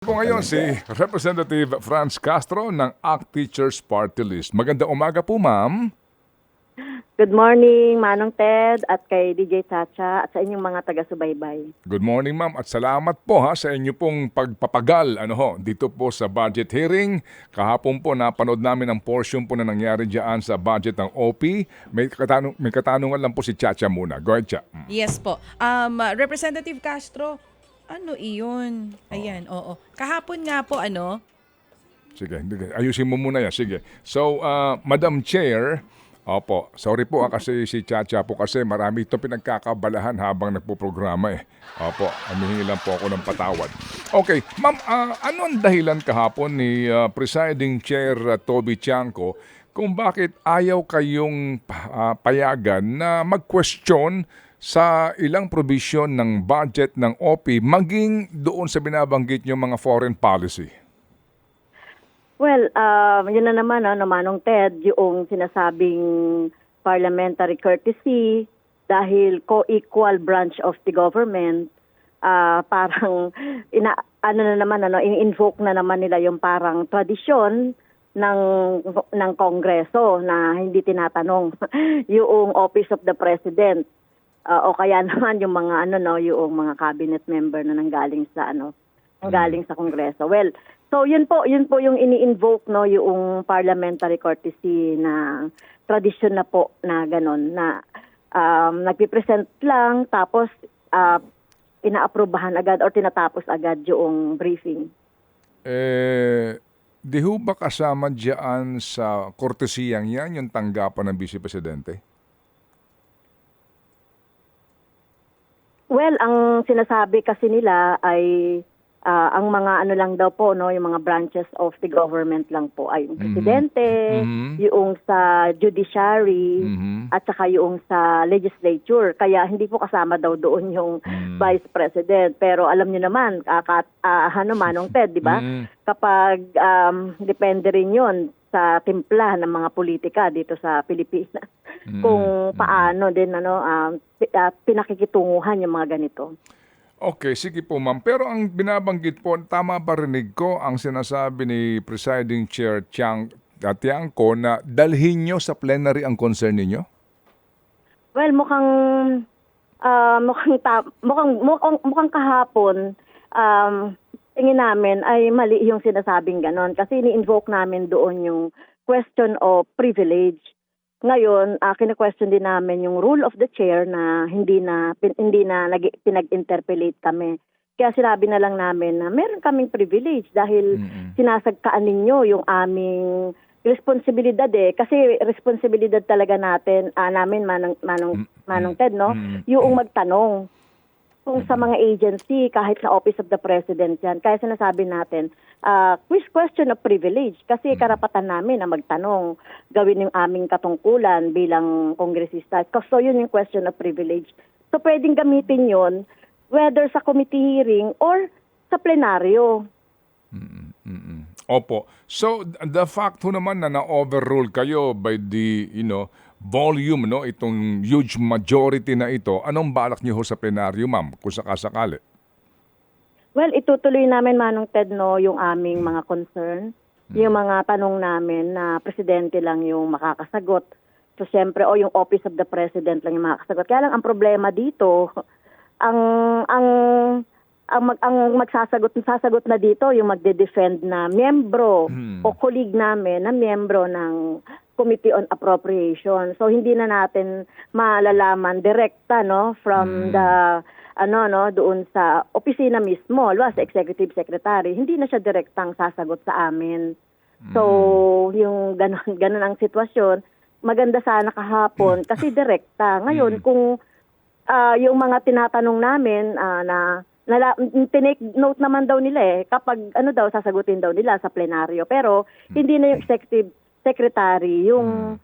Po ngayon si Representative Franz Castro ng ACT Teachers Party List. Magandang umaga po, ma'am. Good morning, Manong Ted, at kay DJ Chacha, at sa inyong mga taga-subaybay. Good morning, ma'am, at salamat po ha sa inyo pong pagpapagal ano ho, dito po sa budget hearing. Kahapon po napanood namin ang portion po na nangyari diyan sa budget ng OP. May, katanong, may katanungan lang po si Chacha muna. Go ahead, Cha. Mm. Yes po. Um, Representative Castro, ano iyon? Ayan, oo. Kahapon nga po, ano, Sige, hindi- ayusin mo muna yan. Sige. So, uh, Madam Chair, Opo, sorry po ah, kasi si Chacha po kasi marami itong pinagkakabalahan habang nagpo-programa eh. Opo, humihingi lang po ako ng patawad. Okay, ma'am, ah, ano ang dahilan kahapon ni ah, Presiding Chair ah, Toby Tiangco kung bakit ayaw kayong ah, payagan na mag-question sa ilang provision ng budget ng OP maging doon sa binabanggit yung mga foreign policy? Well, um, yun na naman, no, Manong Ted, yung sinasabing parliamentary courtesy dahil co-equal branch of the government, ah, parang ina, ano na naman, ano, in-invoke na naman nila yung parang tradisyon ng ng kongreso na hindi tinatanong yung office of the president Ah, o kaya naman yung mga ano no yung mga cabinet member na nanggaling sa ano nanggaling sa kongreso. Well so yun po yun po yung ini-invoke no yung parliamentary courtesy na tradisyon na po na ganon na um, nagpi-present lang tapos ah, inaaprubahan agad or tinatapos agad yung briefing. Eh, di ho ba kasama dyan sa kortesiyang yan yung tanggapan ng Vice Presidente? Well, ang sinasabi kasi nila ay ah, ang mga ano lang daw po no, yung mga branches of the government lang po ay yung presidente, Mhm. yung sa judiciary Mhm. at saka yung sa legislature. Kaya hindi po kasama daw doon yung Mm. vice president. Pero alam niyo naman, kakat uh, ano manong Ted, di ba? Mm. Kapag um, depende rin 'yon sa timpla ng mga politika dito sa Pilipinas Mm. kung paano din ano um, ah, pinakikitunguhan yung mga ganito. Okay, sige po ma'am. Pero ang binabanggit po, tama ba rinig ko ang sinasabi ni Presiding Chair Chiang uh, Tiangco na dalhin nyo sa plenary ang concern ninyo? Well, mukhang ah, mukhang mukhang mukhang, mukhang kahapon um tingin namin ay mali yung sinasabing ganon kasi ni-invoke namin doon yung question of privilege. Ngayon, uh, kine-question din namin yung rule of the chair na hindi na pin- hindi na nag- pinag-interpolate kami. Kaya sinabi na lang namin na meron kaming privilege dahil Mm-mm. sinasagkaan ninyo yung aming responsibilidad eh kasi responsibilidad talaga natin ah, namin manong manong manong Ted no mm, yung magtanong kung sa mga agency kahit sa office of the president yan. Kaya sinasabi natin quiz question of privilege. Kasi karapatan namin na magtanong gawin yung aming katungkulan bilang kongresista. So yun yung question of privilege. So pwedeng gamitin yon whether sa committee hearing or sa plenaryo. Mm-mm, mm-mm. Opo. So th- the fact ho naman na na-overrule kayo by the, you know, volume, no, itong huge majority na ito, anong balak niyo ho sa plenaryo, ma'am, kung sakasakali? Well, itutuloy namin Manong Ted no yung aming mga concern, yung mga tanong namin na presidente lang yung makakasagot. So siyempre o yung office of the president lang yung makakasagot. Kaya lang ang problema dito, ang ang ang, mag, ang magsasagot sasagot na dito yung magde-defend na miyembro Hmm. o colleague namin na miyembro ng Committee on Appropriation. So hindi na natin malalaman direkta no from Hmm. the ano no doon sa opisina mismo, lalo sa executive secretary, hindi na siya direktang sasagot sa amin. So, yung ganon, ganon ang sitwasyon, maganda sana kahapon kasi direkta. Ngayon, kung ah, yung mga tinatanong namin ah, na nala, tinake note naman daw nila eh kapag ano daw sasagutin daw nila sa plenaryo pero hindi na yung executive secretary yung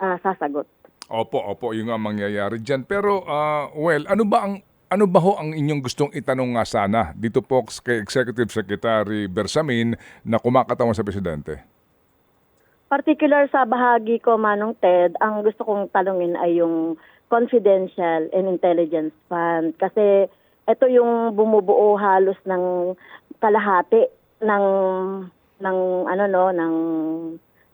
ah, sasagot. Opo, opo, yung nga mangyayari dyan. Pero, ah, well, ano ba ang ano ba ho ang inyong gustong itanong nga sana dito po kay Executive Secretary Bersamin na kumakatawan sa Presidente? Particular sa bahagi ko, Manong Ted, ang gusto kong talungin ay yung confidential and intelligence fund. Kasi ito yung bumubuo halos ng kalahati ng ng ano no ng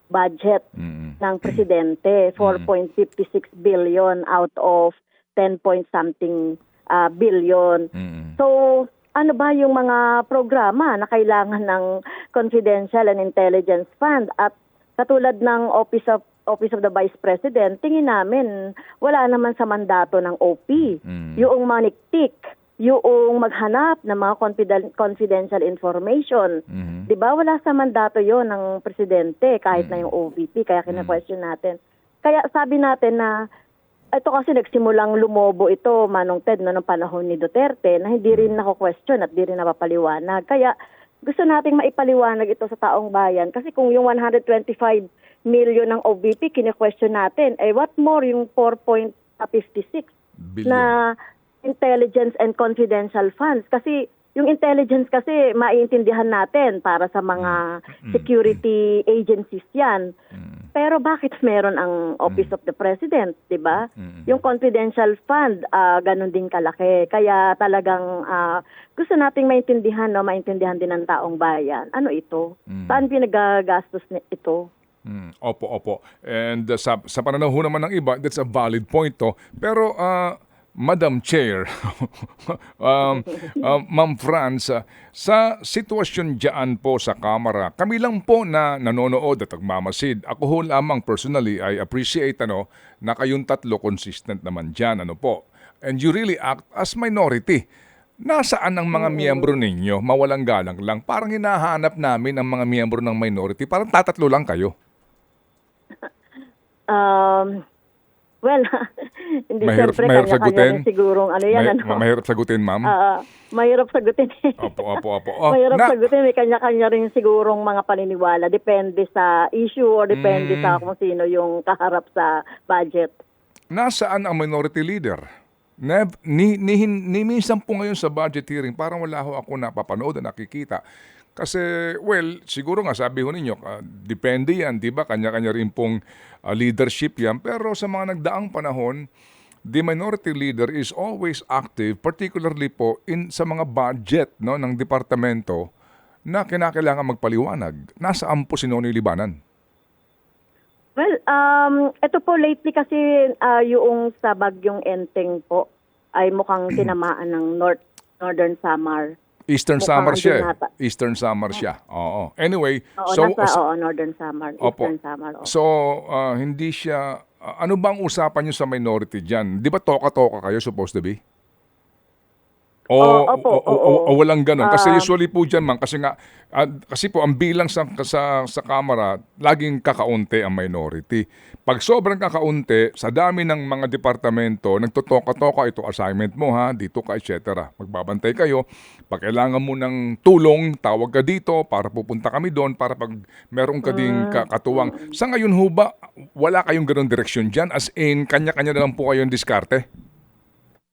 budget Mm-mm. ng presidente 4.56 billion out of 10 point something ah, billion Mm-mm. So, ano ba yung mga programa na kailangan ng Confidential and Intelligence Fund at katulad ng Office of Office of the Vice President, tingin namin wala naman sa mandato ng OP. Mm. Yung maniktik, yung maghanap ng mga confiden- confidential information. Mhm. 'Di ba? Wala sa mandato 'yon ng presidente kahit na yung OVP kaya kina-question natin. Kaya sabi natin na ito kasi nagsimulang lumobo ito Manong Ted no ng panahon ni Duterte na hindi rin nako-question at hindi rin napapaliwanag. Kaya gusto nating maipaliwanag ito sa taong bayan kasi kung yung 125 million ng OVP kine-question natin, eh what more yung 4.56 Billion. na intelligence and confidential funds kasi yung intelligence kasi maiintindihan natin para sa mga security agencies yan. Mm. Pero bakit meron ang Office of the President, 'di ba? Mm. Yung confidential fund ah ganun din kalaki. Kaya talagang ah, gusto nating maintindihan no, maintindihan din ng taong bayan. Ano ito? Mm. Saan pinagagastos ni- ito? Mm, opo, opo. And uh, sa, sa pananaw naman ng iba, that's a valid point to. Pero, uh, Madam Chair, um, uh, Ma'am Franz, uh, sa sitwasyon dyan po sa Kamara, kami lang po na nanonood at nagmamasid. Ako ho lamang personally, I appreciate ano, na kayong tatlo consistent naman dyan. Ano po. And you really act as minority. Nasaan ang mga miyembro ninyo? Mawalang galang lang. Parang hinahanap namin ang mga miyembro ng minority. Parang tatatlo lang kayo. Um, well, hindi Mahirap- siyempre mahirap sagutin? rin sigurong ano yan. May- ano? ma- mahirap sagutin, ma'am. Ah, mahirap sagutin. opo, opo, opo. Oh, mahirap na- sagutin. May kanya-kanya rin sigurong mga paniniwala. Depende sa issue or depende Mm. sa kung sino yung kaharap sa budget. nasaan ang minority leader? Nev, ni, ni, ni minsan po ngayon sa budget hearing, parang wala ho ako napapanood na nakikita. Kasi, well, siguro nga sabi ho ninyo, ah, depende yan, di ba? Kanya-kanya rin pong ah, leadership yan. Pero sa mga nagdaang panahon, the minority leader is always active, particularly po in sa mga budget no, ng departamento na kinakailangan magpaliwanag. Nasaan po si Nonoy Libanan? Well, um, ito po lately kasi ah, yung sa bagyong Enteng po ay mukhang tinamaan ng North Northern Samar. Eastern Mukhang Summer siya. eh. Eastern Summer siya. Oo. Anyway, Oo, so nasa so, oo, Northern Samar, Opo. Eastern Samar. oo. so ah, hindi siya ah, ano bang usapan niyo sa minority diyan? 'Di ba toka-toka kayo supposed to be? O, Oo, opo, o, o- o- o walang ganun. Kasi Ah. usually po dyan, man, kasi nga, ah, kasi po ang bilang sa, sa, sa kamera, laging kakaunti ang minority. Pag sobrang kakaunti, sa dami ng mga departamento, nagtotoka-toka, ito assignment mo ha, dito ka, etc. Magbabantay kayo. Pag kailangan mo ng tulong, tawag ka dito para pupunta kami doon para pag meron ka ding ka- katuwang. Sa ngayon ho ba, wala kayong ganun direksyon dyan? As in, kanya-kanya na lang po kayong diskarte?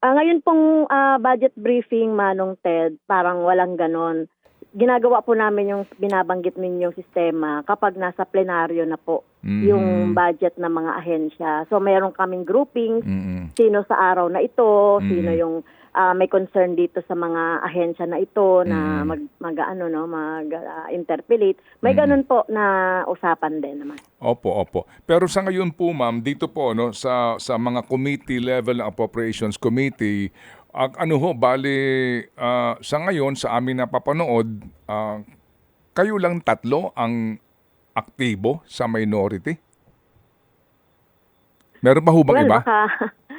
Ah, ngayon pong ah, budget briefing, Manong Ted, parang walang ganon. Ginagawa po namin yung binabanggit ninyong sistema kapag nasa plenaryo na po Mhm. yung budget ng mga ahensya. So meron kaming groupings, Mm-mm. sino sa araw na ito, Mm. sino yung ah, may concern dito sa mga ahensya na ito Mm. na mag, mag ano no, mag ah, interpellate. May Mm. ganun po na usapan din naman. Opo, opo. Pero sa ngayon po, ma'am, dito po no sa sa mga committee level ng appropriations committee, ang ano ho, bali ah, sa ngayon sa amin napapanood, ah, kayo lang tatlo ang aktibo sa minority? Meron pa ho bang well, iba? baka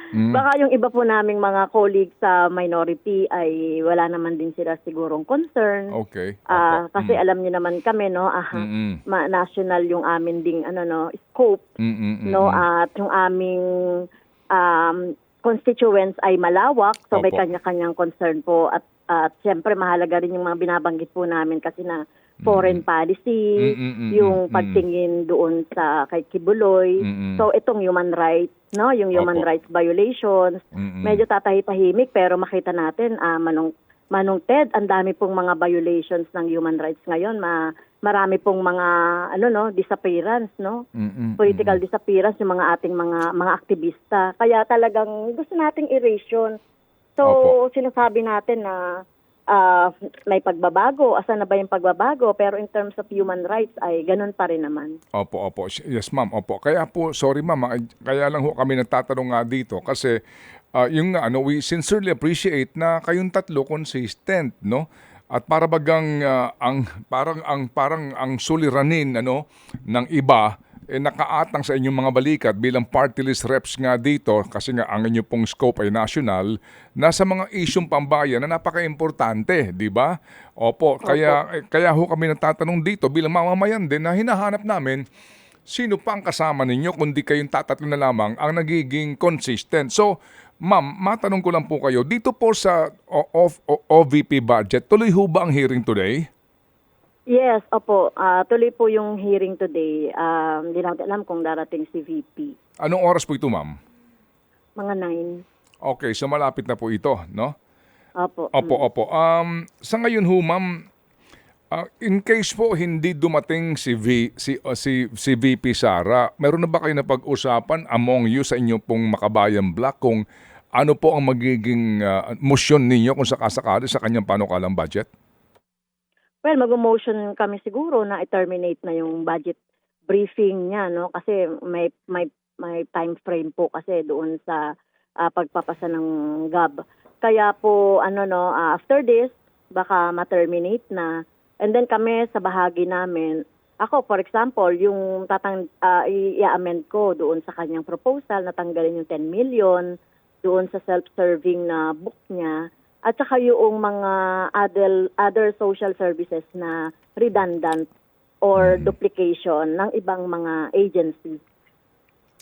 Mm. baka yung iba po naming mga colleagues sa minority ay wala naman din sila sigurong concern. Okay. Ah, opo. kasi Mm. alam niyo naman kami no, ah, Mm-mm. ma- national yung amin ding ano no, scope Mm-mm, no mm-mm. at yung aming um, constituents ay malawak so may Opo. kanya-kanyang concern po at at siyempre mahalaga rin yung mga binabanggit po namin kasi na foreign policy, Mm, mm, mm, yung pagtingin doon sa kay Kibuloy. Mm-mm. So itong human rights, no, yung human Opo. rights violations, Mm-mm. medyo tatahi-tahimik pero makita natin ah manong Manong Ted, ang dami pong mga violations ng human rights ngayon. Ma, marami pong mga ano no, disappearance, no? Mm-mm, Political disappearance yung mga ating mga mga aktivista. Kaya talagang gusto nating erase yun. So, Opo. sinasabi natin na ah, may pagbabago, asan na ba yung pagbabago, pero in terms of human rights ay ganun pa rin naman. Opo, opo. Yes, ma'am. Opo. Kaya po, sorry ma'am, ah, kaya lang ho kami nagtatanong nga dito kasi ah, yung ano, we sincerely appreciate na kayong tatlo consistent, no? At para bagang ah, ang parang ang parang ang suliranin ano ng iba eh, nakaatang sa inyong mga balikat bilang party list reps nga dito kasi nga ang inyong pong scope ay national nasa mga isyong pambayan na napaka-importante, di ba? Opo, kaya eh, kaya ho kami natatanong dito bilang mamamayan din na hinahanap namin sino pa ang kasama ninyo kundi kayong tatatlo na lamang ang nagiging consistent. So, ma'am, matanong ko lang po kayo, dito po sa O- O- O- OVP budget, tuloy ho ba ang hearing today? Yes, opo. Ah, tuloy po yung hearing today. Um, Hindi natin alam kung darating si VP. Anong oras po ito, ma'am? Mga nine. Okay, so malapit na po ito, no? Opo. Opo, opo. Um, sa ngayon ho, ma'am, ah, in case po hindi dumating si v, si uh, si si VP Sara, meron na ba kayo na pag-usapan among you sa inyo pong Makabayan Black kung ano po ang magiging ah, motion ninyo kung sakasakali sa kanyang panukalang budget? Well, mag-motion kami siguro na i-terminate na yung budget briefing niya, no? Kasi may may may time frame po kasi doon sa ah, pagpapasa ng GAB. Kaya po ano no, ah, after this baka ma-terminate na. And then kami sa bahagi namin, ako for example, yung tatang i- i-amend ko doon sa kanyang proposal na tanggalin yung 10 million doon sa self-serving na book niya at saka yung mga other, other social services na redundant or duplication ng ibang mga agencies.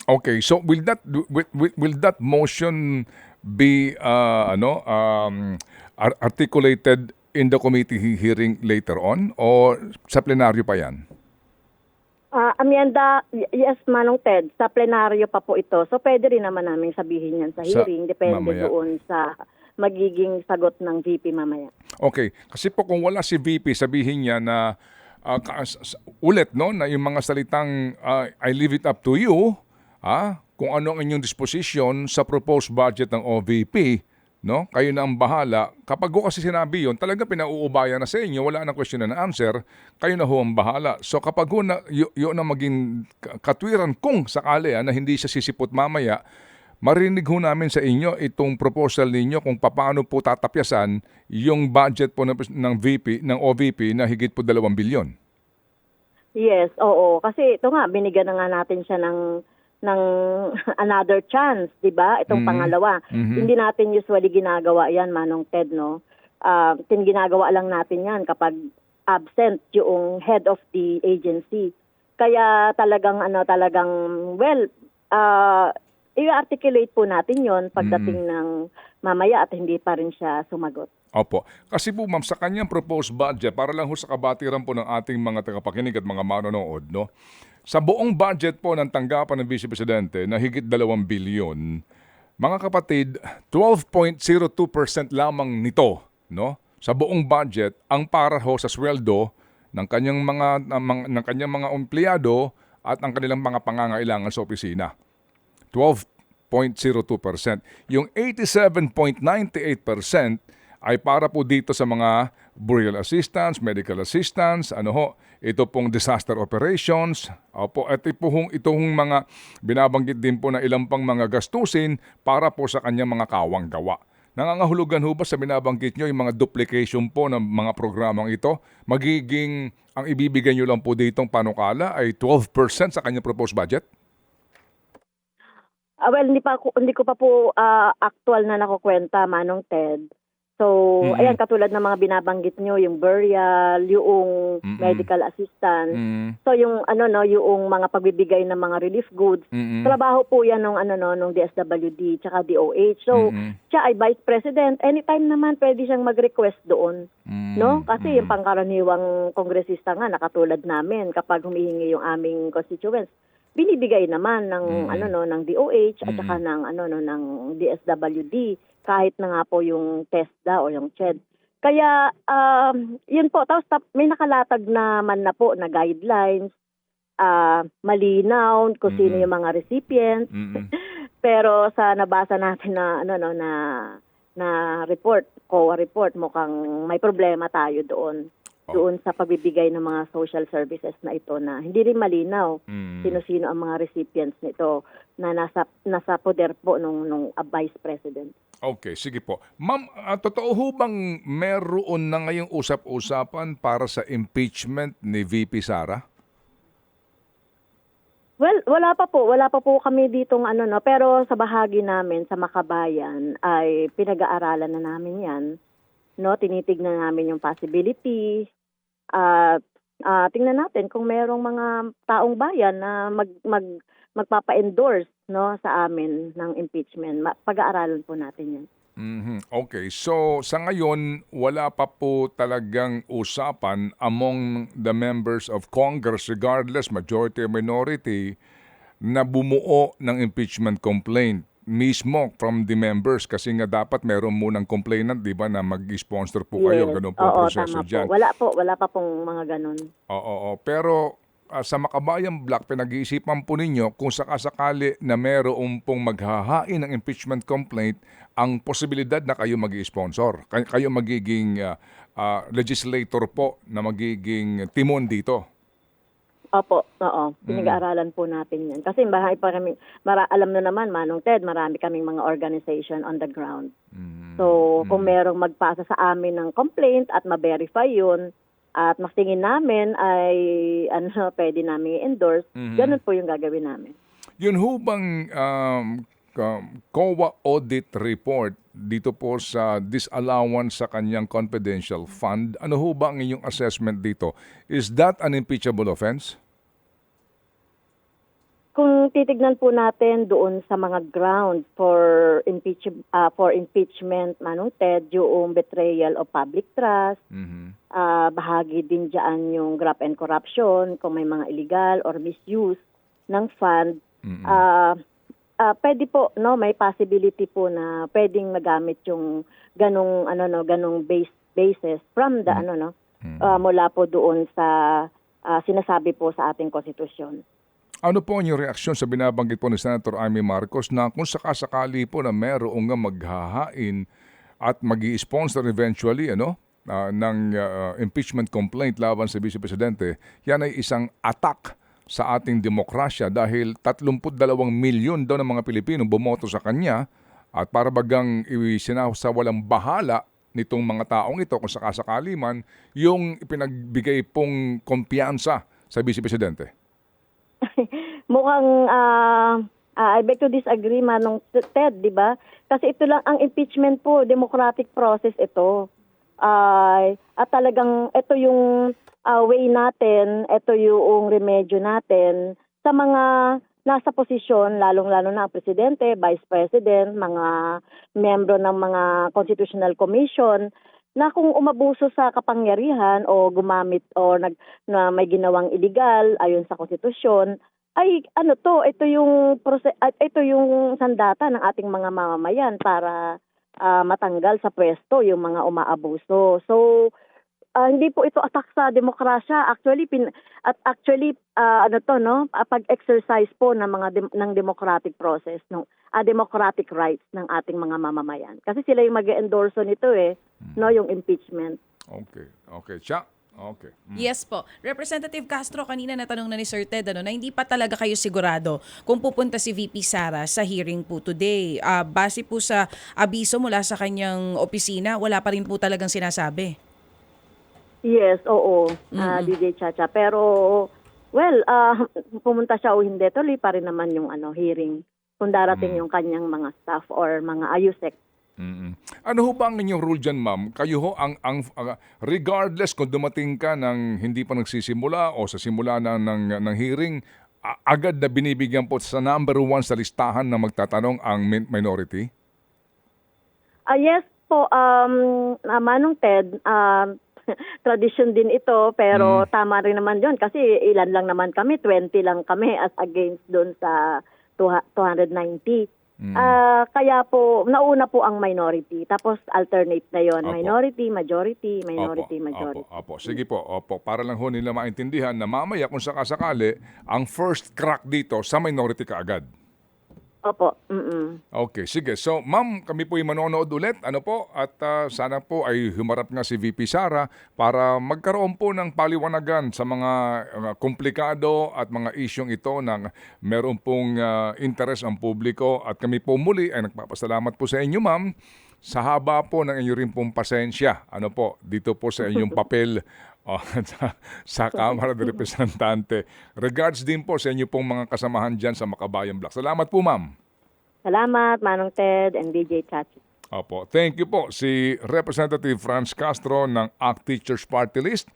Okay, so will that will, will, will that motion be uh, ano um, ar- articulated in the committee he- hearing later on or sa plenaryo pa 'yan? Ah, Amienda, y- yes, Manong Ted, sa plenaryo pa po ito. So pwede rin naman namin sabihin yan sa Sa- hearing, depende mamaya. doon sa magiging sagot ng VP mamaya. Okay, kasi po kung wala si VP, sabihin niya na s- ulit no na yung mga salitang ah, I leave it up to you, ah, kung ano ang inyong disposition sa proposed budget ng OVP, no? Kayo na ang bahala. Kapag ko kasi sinabi 'yon, talaga pinauubayan na sa inyo, wala nang question and answer, kayo na ho ang bahala. So kapag ho na y- yun na maging ka- katwiran kung sakali ah, na hindi siya sisipot mamaya, marinig ho namin sa inyo itong proposal ninyo kung paano po tatapyasan yung budget po ng, VP, ng OVP na higit po 2 bilyon. Yes, oo. Kasi ito nga, binigyan na nga natin siya ng ng another chance, 'di ba? Itong Mhm. pangalawa. Mhm. Hindi natin usually ginagawa 'yan, Manong Ted, no? Ah, tin ginagawa lang natin 'yan kapag absent yung head of the agency. Kaya talagang ano, talagang well, ah i-articulate po natin 'yon pagdating ng mamaya at hindi pa rin siya sumagot. Opo. Kasi po ma'am, sa kanyang proposed budget, para lang ho sa kabatiran po ng ating mga tagapakinig at mga manonood, no? Sa buong budget po ng tanggapan ng Vice Presidente na higit 2 bilyon, mga kapatid, 12.02% lamang nito, no? Sa buong budget ang para ho sa sweldo ng kanyang mga ng, ng kanyang mga empleyado at ang kanilang mga pangangailangan sa opisina. 12.02%. Yung 87.98% ay para po dito sa mga burial assistance, medical assistance, ano ho, ito pong disaster operations, opo, at ito pong, itong mga binabanggit din po na ilang pang mga gastusin para po sa kanyang mga kawang gawa. Nangangahulugan ho ba sa binabanggit nyo yung mga duplication po ng mga programang ito? Magiging, ang ibibigay nyo lang po ditong panukala ay 12% sa kanyang proposed budget? Ah, well, hindi pa hindi ko pa po ah, actual na nakukwenta, Manong Ted. So, Mm-mm. ayan, katulad ng mga binabanggit nyo, yung burial, yung Mm-mm. medical assistance. Mm, So, yung ano no, yung mga pagbibigay ng mga relief goods. mm, Trabaho po yan ng ano no, nung DSWD tsaka DOH. So, Mm-mm. siya ay vice president. Anytime naman pwede siyang mag-request doon, mm, no? Kasi mm. yung pangkaraniwang kongresista nga nakatulad namin kapag humihingi yung aming constituents, binibigay naman ng Mm. ano no ng DOH at Mm. saka ng ano no ng DSWD kahit na nga po yung TESDA o yung CHED. Kaya um, yun po tapos tap, may nakalatag naman na po na guidelines ah malinaw kung sino Mm. yung mga recipients Mm-mm. pero sa nabasa natin na ano no na na report, COA report, mukhang may problema tayo doon. Oh. Doon sa pagbibigay ng mga social services na ito na hindi rin malinaw Mm. sino-sino ang mga recipients nito na nasa nasa poder po nung nung ah, vice president. Okay, sige po. Ma'am, ah, totoo ho bang meron na ngayong usap-usapan para sa impeachment ni VP Sara? Well, wala pa po, wala pa po kami ditong ano no, pero sa bahagi namin sa Makabayan ay pinag-aaralan na namin 'yan. No, tinitignan namin yung possibility at ah, tingnan natin kung merong mga taong bayan na mag mag magpapa-endorse no sa amin ng impeachment. Pag-aaralan po natin 'yan. Mhm. Okay, so sa ngayon, wala pa po talagang usapan among the members of Congress, regardless majority or minority, na bumuo ng impeachment complaint mismo from the members kasi nga dapat meron munang complainant, di ba, na mag-sponsor po kayo. Yes. Ganun po Oo, proseso tama po. dyan. Wala po, wala pa pong mga ganun. Oo, oo. Pero ah, sa Makabayan Black, pinag-iisipan po ninyo kung sakasakali na meron pong maghahain ng impeachment complaint, ang posibilidad na kayo mag sponsor Kay- Kayo magiging ah, ah, legislator po na magiging timon dito. Opo, oo. Pinag-aaralan po natin yan. Kasi marami pa kami, mara, alam nyo naman, Manong Ted, marami kaming mga organization on the ground. So, kung merong magpasa sa amin ng complaint at ma-verify yun, at mas tingin namin ay ano, pwede namin i-endorse, ganun po yung gagawin namin. Yun ho bang um, um, COA audit report dito po sa disallowance sa kanyang confidential fund, ano ho ba ang inyong assessment dito? Is that an impeachable offense? Kung titignan po natin doon sa mga ground for impeach ah, for impeachment Manong Ted, yung betrayal of public trust, Mhm. Ah, bahagi din diyan yung graft and corruption, kung may mga illegal or misuse ng fund. Mm-mm. Ah, ah, pwede po no, may possibility po na pwedeng magamit yung ganong ano no, ganong base basis from the ano no, ah, mula po doon sa ah, sinasabi po sa ating konstitusyon. Ano po ang reaksyon sa binabanggit po ni Senator Amy Marcos na kung sakasakali po na merong nga maghahain at mag sponsor eventually ano, ah, ng ah, impeachment complaint laban sa Vice Presidente, yan ay isang attack sa ating demokrasya dahil 32 milyon daw ng mga Pilipino bumoto sa kanya at para bagang isinasa walang bahala nitong mga taong ito kung sakasakali man yung ipinagbigay pong kumpiyansa sa Vice Presidente. Mukhang ah, I beg to disagree manong Ted, 'di ba? Kasi ito lang ang impeachment po, democratic process ito. Ay at talagang ito yung ah, way natin, ito yung remedyo natin sa mga nasa posisyon, lalong-lalo na ang presidente, vice president, mga membro ng mga constitutional commission, na kung umabuso sa kapangyarihan o gumamit o nag na may ginawang illegal ayon sa konstitusyon ay ano to ito yung ito yung sandata ng ating mga mamamayan para ah, matanggal sa pwesto yung mga umaabuso. So ah, hindi po ito attack sa demokrasya actually pin, at actually ah, ano to no ah, pag-exercise po ng mga dem- ng democratic process ng ah, democratic rights ng ating mga mamamayan kasi sila yung mag-endorso nito eh no yung impeachment Okay. Okay. Siya? Okay. Mm. Yes po. Representative Castro, kanina natanong na ni Sir Ted ano, na hindi pa talaga kayo sigurado kung pupunta si VP Sara sa hearing po today. Ah, base po sa abiso mula sa kanyang opisina, wala pa rin po talagang sinasabi. Yes, oo, ah, DJ Chacha. Pero, well, ah, pumunta siya o hindi, tuloy pa rin naman yung ano, hearing kung darating yung kanyang mga staff or mga ayusek. Mm-mm. Ano ho ba ang inyong rule dyan, ma'am? Kayo ho, ang, ang, ang- regardless kung dumating ka ng hindi pa nagsisimula o sa simula na ng, ng hearing, a- agad na binibigyan po sa number one sa listahan na magtatanong ang min- minority? Ah, yes po, um, ah, Manong Ted, um, tradition din ito, pero tama rin naman yon kasi ilan lang naman kami, 20 lang kami as against doon sa 290. Ah, kaya po, nauna po ang minority. Tapos alternate na yon Opo. Minority, majority, minority, opo, majority. Opo, opo. Sige po, opo. Para lang ho nila maintindihan na mamaya kung sakasakali, ang first crack dito sa minority kaagad. Opo. Mm-mm. Okay, sige. So, ma'am, kami po ay manonood ulit. Ano po? At ah, sana po ay humarap nga si VP Sara para magkaroon po ng paliwanagan sa mga ah, komplikado at mga isyong ito ng meron pong ah, interes ang publiko. At kami po muli ay nagpapasalamat po sa inyo, ma'am, sa haba po ng inyo rin pong pasensya. Ano po, dito po sa inyong papel oh, sa, sa Kamara de Representante. Regards din po sa inyo pong mga kasamahan dyan sa Makabayan Block. Salamat po, ma'am. Salamat, Manong Ted and DJ Chachi. Opo. Thank you po si Representative Franz Castro ng ACT Teachers Party List.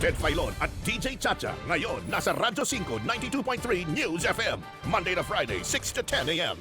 Ted Filon at DJ Chacha. Ngayon, nasa Radyo 5, 92.3 News FM. Monday to Friday, 6 to 10 a.m.